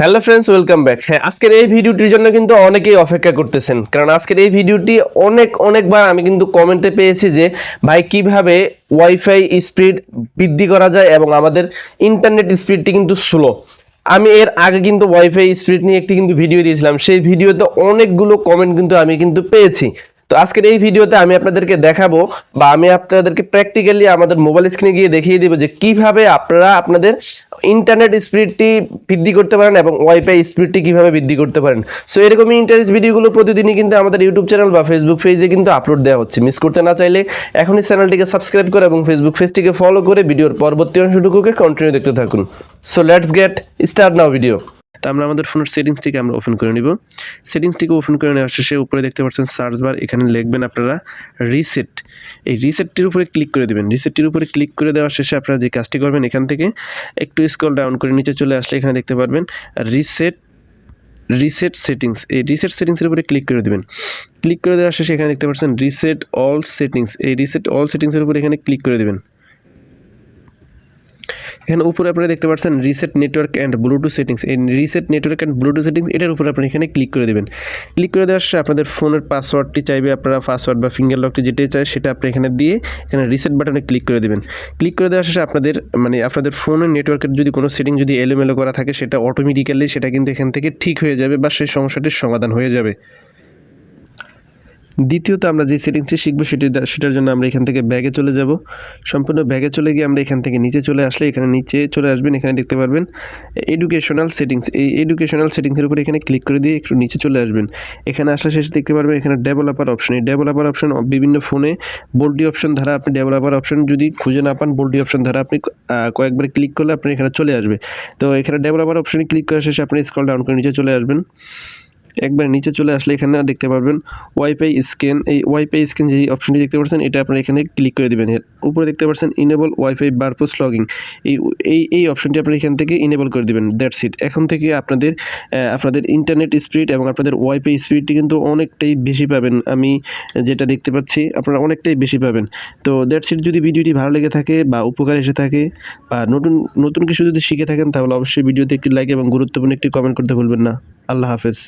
Hello friends welcome back হ্যাঁ আজকের এই ভিডিওটির জন্য কিন্তু অনেকেই অপেক্ষা করতেছেন। কারণ আজকের এই ভিডিওটি অনেক, অনেকবার আমি কিন্তু কমেন্টে পেয়েছি যে, ভাই, কীভাবে ওয়াইফাই স্পিড বৃদ্ধি করা যায় এবং আমাদের ইন্টারনেট স্পিডটি কিন্তু স্লো আমি এর আগে কিন্তু ওয়াইফাই স্পিড নিয়ে একটি কিন্তু ভিডিও দিয়েছিলাম। সেই ভিডিওতে অনেকগুলো কমেন্ট কিন্তু আমি কিন্তু পেয়েছি। তো আজকের এই ভিডিওতে আমি আপনাদেরকে দেখাবো বা আমি আপনাদেরকে প্র্যাকটিক্যালি আমাদের মোবাইল স্ক্রিনে গিয়ে দেখিয়ে দিব যে কীভাবে আপনারা আপনাদের ইন্টারনেট স্পিডটি বৃদ্ধি করতে পারেন এবং ওয়াইফাই স্পিডটি কীভাবে বৃদ্ধি করতে পারেন। সো এরকমই ইন্টারেস্ট ভিডিওগুলো প্রতিদিনই কিন্তু আমাদের ইউটিউব চ্যানেল বা ফেসবুক পেজে কিন্তু আপলোড দেওয়া হচ্ছে। মিস করতে না চাইলে এখনই চ্যানেলটিকে সাবস্ক্রাইব করে এবং ফেসবুক পেজটিকে ফলো করে ভিডিওর পরবর্তী অংশটুকুকে কন্টিনিউ দেখতে থাকুন। So let's get started now video তা আমরা আমাদের ফোনের সেটিংসটিকে আমরা ওপেন করে নিব। সেটিংসটিকে ওপেন করে নেওয়ার শেষে উপরে দেখতে পাচ্ছেন সার্চ বার এখানে লিখবেন আপনারা রিসেট এই রিসেটটির উপরে ক্লিক করে দেবেন। রিসেটটির উপরে ক্লিক করে দেওয়ার শেষে আপনারা যে কাজটি করবেন এখান থেকে একটু স্ক্রল ডাউন করে নিচে চলে আসলে এখানে দেখতে পারবেন রিসেট রিসেট সেটিংস এই রিসেট সেটিংসের উপরে ক্লিক করে দেবেন। ক্লিক করে দেওয়ার শেষে এখানে দেখতে পাচ্ছেন রিসেট অল সেটিংস এই রিসেট অল সেটিংসের উপরে এখানে ক্লিক করে দেবেন। এখানে উপরে আপনারা দেখতে পাচ্ছেন reset network and Bluetooth settings এই reset network and Bluetooth settings এটার উপরে আপনি এখানে ক্লিক করে দেবেন। ক্লিক করে দেওয়ার সাথে আপনাদের ফোনের পাসওয়ার্ডটি চাইবে, আপনারা পাসওয়ার্ড বা ফিঙ্গার লকটি যেটাই চাই সেটা আপনি এখানে দিয়ে এখানে রিসেট বাটনে ক্লিক করে দেবেন। ক্লিক করে দেওয়ার শেষে আপনাদের মানে আপনাদের ফোনের নেটওয়ার্কের যদি কোনো সেটিং যদি এলোমেলো করা থাকে, সেটা অটোমেটিক্যালি সেটা কিন্তু এখান থেকে ঠিক হয়ে যাবে বা সেই সমস্যাটির সমাধান হয়ে যাবে। দ্বিতীয়ত আমরা যে সেটিংসটি শিখব সেটি সেটার জন্য আমরা এখান থেকে ব্যাগে চলে যাব। সম্পূর্ণ ব্যাগে চলে গিয়ে আমরা এখান থেকে নিচে চলে আসলে এখানে নিচে চলে আসবেন, এখানে দেখতে পারবেন এডুকেশনাল সেটিংস এই এডুকেশনাল সেটিংসের উপরে এখানে ক্লিক করে দিয়ে একটু নিচে চলে আসবেন। এখানে আসলে শেষে দেখতে পারবেন এখানে ডেভেলপার অপশন এই ডেভেলপার অপশন বিভিন্ন ফোনে বোল্টি অপশন ধারা আপনি ডেভেলপার অপশন যদি খুঁজে না পান বোল্টি অপশন ধারা আপনি কয়েকবার ক্লিক করলে আপনি এখানে চলে আসবে। তো এখানে ডেভেলপার অপশনে ক্লিক করার শেষে আপনি স্ক্রল ডাউন করে নিচে চলে আসবেন। একবার নিচে চলে আসলে এখানে দেখতে পারবেন ওয়াইফাই স্ক্যান, এই ওয়াইফাই স্ক্যান যে অপশনটি দেখতে পাচ্ছেন, এটা আপনারা এখানে ক্লিক করে দেবেন। উপরে দেখতে পাচ্ছেন ইনেবল ওয়াইফাই বারপোস লগিং এই এই এই অপশনটি আপনি এখান থেকে ইনেবল করে দেবেন দ্যাটস ইট এখন থেকে আপনাদের আপনাদের ইন্টারনেট স্পিড এবং আপনাদের ওয়াইফাই স্পিডটি কিন্তু অনেকটাই বেশি পাবেন। আমি যেটা দেখতে পাচ্ছি, আপনারা অনেকটাই বেশি পাবেন। তো দ্যাটস ইট যদি ভিডিওটি ভালো লেগে থাকে বা উপকার এসে থাকে বা নতুন নতুন কিছু যদি শিখে থাকেন, তাহলে অবশ্যই ভিডিওতে একটি লাইক এবং গুরুত্বপূর্ণ একটি কমেন্ট করতে ভুলবেন না। আল্লাহ হাফেজ।